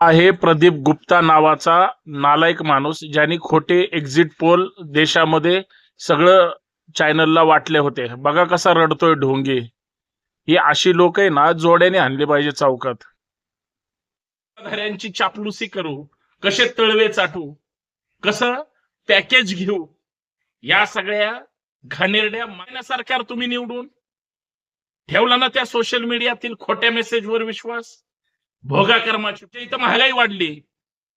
आहे प्रदीप गुप्ता नावाचा नालायक माणूस ज्यांनी खोटे एक्झिट पोल देशामध्ये सगळं चॅनलला वाटले होते. बघा कसा रडतोय ढोंगी. ही अशी लोक आहे ना जोड्याने आणली पाहिजे चौकात. धाऱ्यांची चापलुसी करू. कसे तळवे चाटू. कसं पॅकेज घेऊ. या सगळ्या घाणेरड्या मायना सरकार तुम्ही निवडून ठेवला ना त्या सोशल मीडियातील खोट्या मेसेजवर विश्वास? भोगा कर्माची. म्हणजे इथं महागाई वाढली.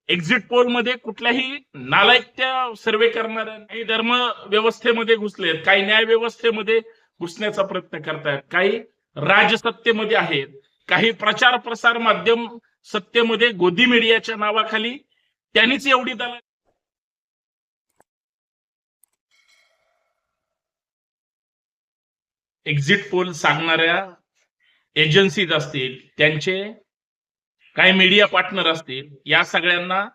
एक्झिट पोलमध्ये कुठल्याही नालायक त्या सर्वे करणाऱ्या काही धर्म व्यवस्थेमध्ये घुसलेत काही न्याय व्यवस्थेमध्ये घुसण्याचा प्रयत्न करतायत काही राजसत्तेमध्ये आहेत काही प्रचार प्रसार माध्यम सत्तेमध्ये गोदी मीडियाच्या नावाखाली त्यांनीच एवढी दला एक्झिट पोल सांगणाऱ्या एजन्सीज असतील त्यांचे काही मीडिया पार्टनर असतील या सगळ्यांना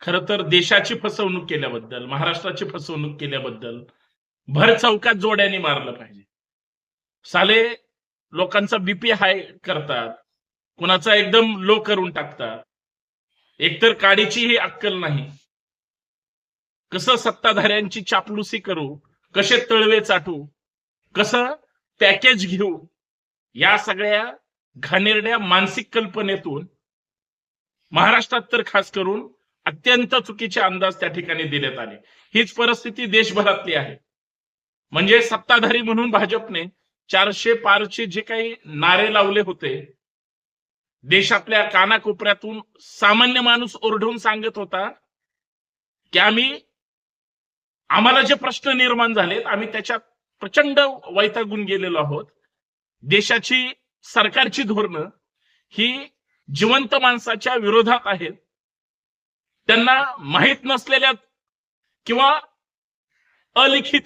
खर तर देशाची फसवणूक केल्याबद्दल महाराष्ट्राची फसवणूक केल्याबद्दल भर चौकात जोड्याने मारलं पाहिजे. साले लोकांचा बीपी हाय करतात कुणाचा एकदम लो करून टाकतात. एकतर काडीचीही अक्कल नाही. कसं सत्ताधाऱ्यांची चापलुसी करू कसे तळवे चाटू कसं पॅकेज घेऊ या सगळ्या घाणेरड्या मानसिक कल्पनेतून महाराष्ट्रात तर खास करून अत्यंत चुकीचे अंदाज त्या ठिकाणी देण्यात आले. हीच परिस्थिती देशभरातली आहे. म्हणजे सत्ताधारी म्हणून भाजपने चारशे पारचे जे काही नारे लावले होते देशातल्या कानाकोपऱ्यातून सामान्य माणूस ओरडून सांगत होता की आम्ही आम्हाला जे प्रश्न निर्माण झालेत आम्ही त्याच्यात प्रचंड वैतागून गेलेलो आहोत. देशाची सरकारची धोरणं ही जिवंत माणसाच्या विरोधात आहेत. त्यांना माहीत नसलेल्या किंवा अलिखित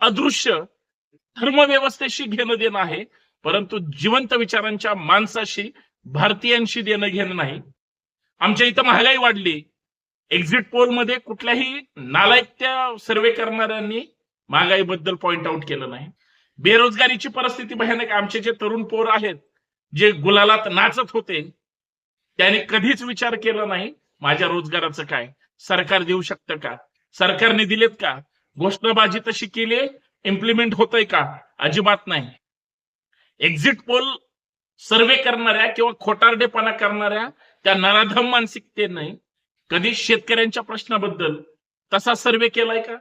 अदृश्य धर्मव्यवस्थेशी घेणं देणं आहे परंतु जिवंत विचारांच्या माणसाशी भारतीयांशी देणं घेणं नाही. आमच्या इथं महागाई वाढली. एक्झिट पोलमध्ये कुठल्याही नालायक त्या सर्वे करणाऱ्यांनी महागाईबद्दल पॉइंट आउट केलं नाही. बेरोजगारीची परिस्थिती भयानक आमचे जे तरुण पोर आहेत जे गुलालात नाचत होते त्याने कधीच विचार केला नाही माझ्या रोजगाराचं काय? सरकार देऊ शकतं का? सरकारने दिलेत का? घोषणाबाजी तशी केली इम्प्लिमेंट होतंय का? अजिबात नाही. एक्झिट पोल सर्वे करणाऱ्या किंवा खोटारडेपणा करणाऱ्या त्या नराधम मानसिकतेने कधी शेतकऱ्यांच्या प्रश्नाबद्दल तसा सर्वे केलाय का?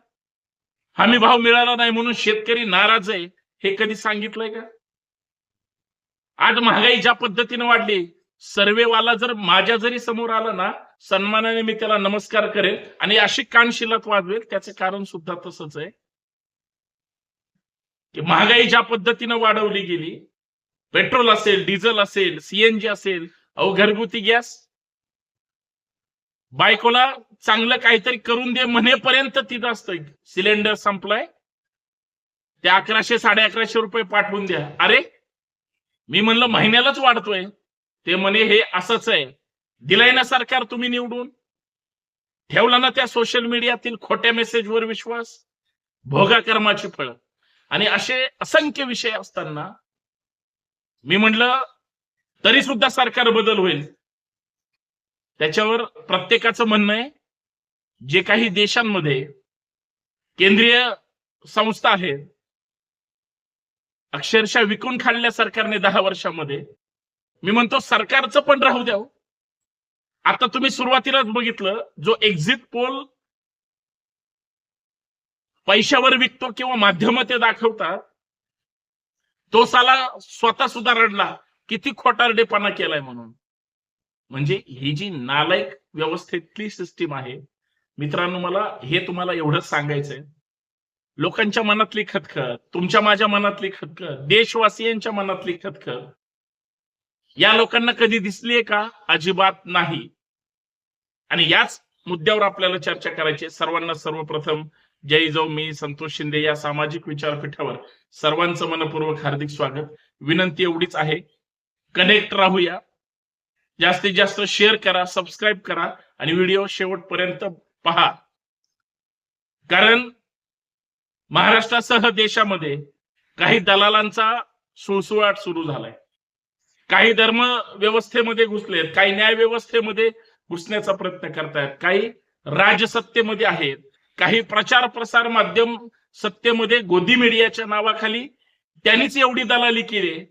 हमी भाव मिळाला नाही म्हणून शेतकरी नाराज आहे हे कधी सांगितलंय का? आज महागाई ज्या पद्धतीने वाढली सर्वेवाला जर माझ्या जरी समोर आला ना सन्मानाने मी त्याला नमस्कार करेल आणि अशी कानशिलात वाजवेल त्याचं कारण सुद्धा तसंच आहे. की महागाई ज्या पद्धतीनं वाढवली गेली पेट्रोल असेल डिझेल असेल सीएनजी असेल अहो घरगुती गॅस. बायकोला चांगलं काहीतरी करून दे म्हणेपर्यंत तिथं असतं सिलेंडर संपलाय. ते अकराशे साडे अकराशे रुपये पाठवून द्या. अरे मी म्हणलं महिन्यालाच वाढतोय. ते म्हणे हे असंच आहे. दिलंय ना सरकार तुम्ही निवडून? ठेवला ना त्या सोशल मीडियातील खोट्या मेसेजवर विश्वास? भोगा कर्माची फळ. आणि असे असंख्य विषय असताना मी म्हणलं तरी सुद्धा सरकार बदल होईल. त्याच्यावर प्रत्येकाचं म्हणणं आहे जे काही देशांमध्ये केंद्रीय संस्था आहेत अक्षरशः विकून खाल्ल्या सरकारने दहा वर्षामध्ये. मी म्हणतो सरकारचं पण राहू द्या हो. आता तुम्ही सुरुवातीलाच बघितलं जो एक्झिट पोल पैशावर विकतो किंवा माध्यम ते दाखवतात तो साला स्वतः सुद्धा रडला किती खोटारडेपणा केलाय म्हणून. म्हणजे ही जी नालायक व्यवस्थेतली सिस्टीम आहे मित्रांनो मला हे तुम्हाला एवढंच सांगायचंय. लोकांच्या मनातली खतखत तुमच्या माझ्या मनातली खतखत देशवासियांच्या मनातली खतखत या लोकांना कधी दिसलीये का? अजिबात नाही. आणि याच मुद्द्यावर आपल्याला चर्चा करायची सर्वांना सर्वप्रथम जय जाऊ मी संतोष शिंदे या सामाजिक विचारपीठावर सर्वांचं मनपूर्वक हार्दिक स्वागत. विनंती एवढीच आहे. कनेक्ट राहूया. जास्तीत जास्त शेअर करा सबस्क्राईब करा आणि व्हिडिओ शेवटपर्यंत पहा. कारण महाराष्ट्रासह देशामध्ये काही दलालांचा सुळसुळाट सुरू झालाय. काही धर्म व्यवस्थेमध्ये घुसलेत काही न्याय व्यवस्थेमध्ये घुसण्याचा प्रयत्न करतायत. काही राजसत्तेमध्ये आहेत काही प्रचार प्रसार माध्यम सत्तेमध्ये गोदी मीडियाच्या नावाखाली त्यांनीच एवढी दलाली केली.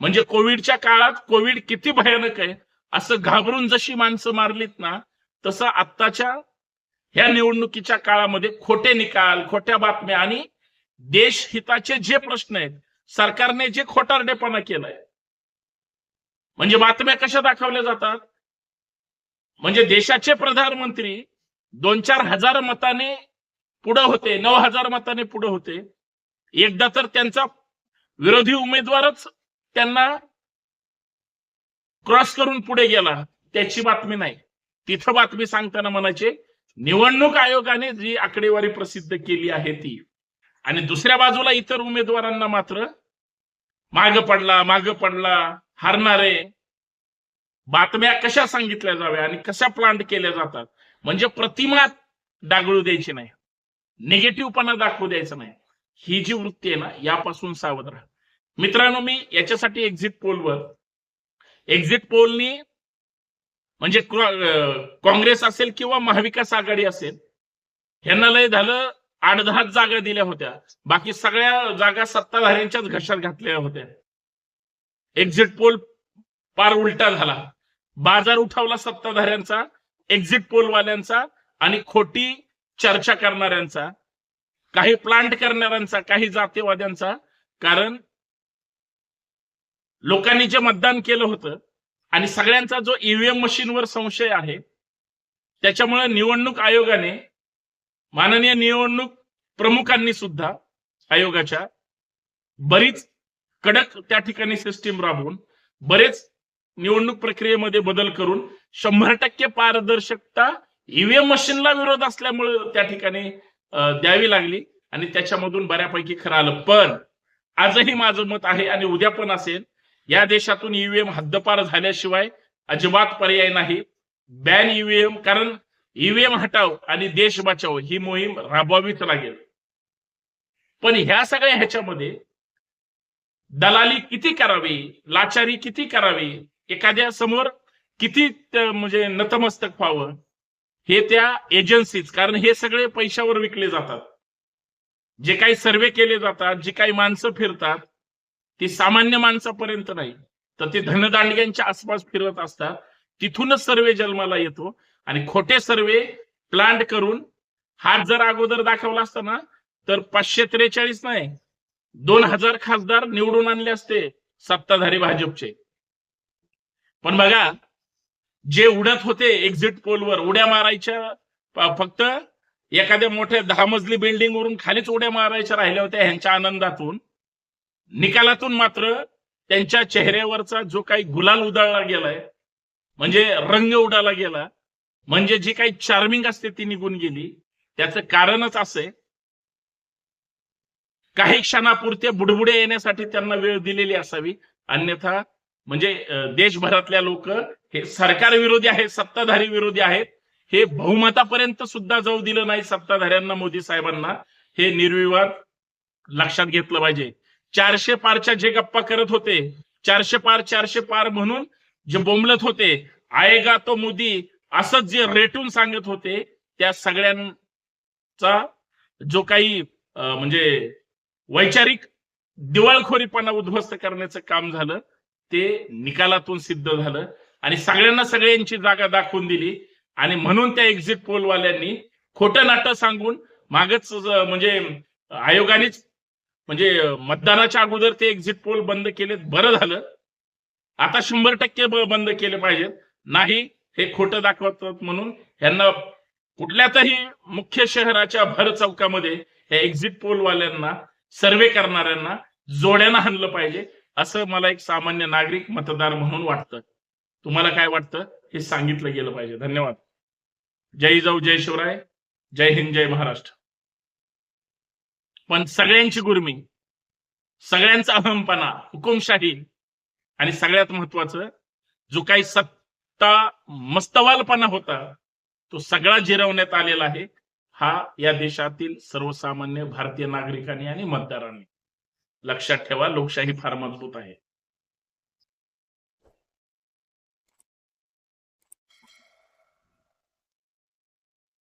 म्हणजे कोविडच्या काळात कोविड किती भयानक आहे असं घाबरून जशी माणसं मारलीत ना तसं आत्ताच्या ह्या निवडणुकीच्या काळामध्ये खोटे निकाल खोट्या बातम्या आणि देश हिताचे जे प्रश्न आहेत सरकारने जे खोटारडेपणा केलाय म्हणजे बातम्या कशा दाखवल्या जातात? म्हणजे देशाचे प्रधानमंत्री दोन चार हजार मताने पुढे होते नऊ हजार मताने पुढे होते. एकदा तर त्यांचा विरोधी उमेदवारच त्यांना क्रॉस करून पुढे गेला त्याची बातमी नाही. तिथं बातमी सांगताना म्हणायचे निवडणूक आयोगाने जी आकडेवारी प्रसिद्ध केली आहे ती. आणि दुसऱ्या बाजूला इतर उमेदवारांना मात्र माग पडला माग पडला हारणारे बातम्या कशा सांगितल्या जाव्या आणि कशा प्लांट केल्या जातात? म्हणजे प्रतिमा डागळू द्यायची नाही. निगेटिव्हपणा दाखवू द्यायचा नाही. ही जी वृत्ती आहे ना यापासून सावध राहा. मित्रांनो मी याच्यासाठी एक्झिट पोलवर एक्झिट पोलनी म्हणजे काँग्रेस असेल किंवा महाविकास आघाडी असेल ह्यांना लय झालं आठ दहा जागा दिल्या होत्या. बाकी सगळ्या जागा सत्ताधाऱ्यांच्याच घशात घातलेल्या होत्या. एक्झिट पोल पार उलटा झाला. बाजार उठावला सत्ताधाऱ्यांचा एक्झिट पोलवाल्यांचा आणि खोटी चर्चा करणाऱ्यांचा काही प्लांट करणाऱ्यांचा काही जातीवाद्यांचा. कारण लोकांनी जे मतदान केलं होतं आणि सगळ्यांचा जो ईव्हीएम मशीनवर संशय आहे त्याच्यामुळे निवडणूक आयोगाने माननीय निवडणूक प्रमुखांनी सुद्धा आयोगाच्या बरीच कडक त्या ठिकाणी सिस्टीम राबवून बरेच निवडणूक प्रक्रियेमध्ये बदल करून शंभर टक्के पारदर्शकता ईव्हीएम मशीनला विरोध असल्यामुळे त्या ठिकाणी द्यावी लागली आणि त्याच्यामधून बऱ्यापैकी खरं आलं. पण आजही माझं मत आहे आणि उद्या पण असेल या देशातून ईव्हीएम हद्दपार झाल्याशिवाय अजिबात पर्याय नाही. बॅन ईव्हीएम कारण ईव्हीएम हटाव आणि देश बचाव ही मोहीम राबवावीच लागेल. पण ह्या सगळ्या ह्याच्यामध्ये दलाली किती करावी लाचारी किती करावी एखाद्या समोर किती म्हणजे नतमस्तक व्हावं हे त्या एजन्सीज कारण हे सगळे पैशावर विकले जातात. जे काही सर्वे केले जातात जी काही माणसं फिरतात ती सामान्य माणसापर्यंत नाही. तर ते धनदांडग्यांच्या आसपास फिरत असतात. तिथूनच सर्वे जन्माला येतो. आणि खोटे सर्वे प्लांट करून हात जर अगोदर दाखवला असता ना तर पाचशे त्रेचाळीस नाही. दोन हजार खासदार निवडून आणले असते सत्ताधारी भाजपचे. पण बघा जे उडत होते एक्झिट पोलवर उड्या मारायच्या फक्त एखाद्या मोठ्या दहा मजली बिल्डिंग वरून खालीच उड्या मारायच्या राहिल्या होत्या ह्यांच्या आनंदातून. निकालातून मात्र त्यांच्या चेहऱ्यावरचा जो काही गुलाल उधळला गेलाय म्हणजे रंग उडाला गेला म्हणजे जी काही चार्मिंग असते ती निघून गेली. त्याचं कारणच असे काही क्षणापुरते बुडबुडे येण्यासाठी त्यांना वेळ दिलेली असावी. अन्यथा म्हणजे देशभरातल्या लोक हे सरकार विरोधी आहेत सत्ताधारी विरोधी आहेत. हे बहुमतापर्यंत सुद्धा जाऊ दिलं नाही सत्ताधाऱ्यांना मोदी साहेबांना. हे निर्विवाद लक्षात घेतलं पाहिजे. चारशे पारच्या जे गप्पा करत होते चारशे पार चारशे पार म्हणून जे बोंबलत होते आएगा तो मोदी असंच जे रेटून सांगत होते त्या सगळ्यांचा जो काही म्हणजे वैचारिक दिवाळखोरीपणा उद्ध्वस्त करण्याचं काम झालं ते निकालातून सिद्ध झालं. आणि सगळ्यांना सगळ्यांची जागा दाखवून दिली. आणि म्हणून त्या एक्झिट पोलवाल्यांनी खोटं नाटं सांगून मागच म्हणजे आयोगानेच म्हणजे मतदानाच्या अगोदर ते एक्झिट पोल बंद केले बरं झालं. आता शंभर टक्के बंद केले पाहिजेत. नाही हे खोटं दाखवतात म्हणून यांना कुठल्या तरी मुख्य शहराच्या भर चौकामध्ये या एक्झिट पोलवाल्यांना सर्वे करणाऱ्यांना जोड्यानं हाणलं पाहिजे असं मला एक सामान्य नागरिक मतदार म्हणून वाटतं. तुम्हाला काय वाटतं? हे सांगितलं गेलं पाहिजे. धन्यवाद. जय जाऊ जय शिवराय. जय हिंद जय महाराष्ट्र. पण सगळ्यांची गुरमी सगळ्यांचा अहमपणा हुकुमशाही आणि सगळ्यात महत्वाचं जो काही सत्ता मस्तवालपणा होता तो सगळा जिरवण्यात आलेला आहे हा या देशातील सर्वसामान्य भारतीय नागरिकांनी आणि मतदारांनी. लक्षात ठेवा लोकशाही फार मजबूत आहे.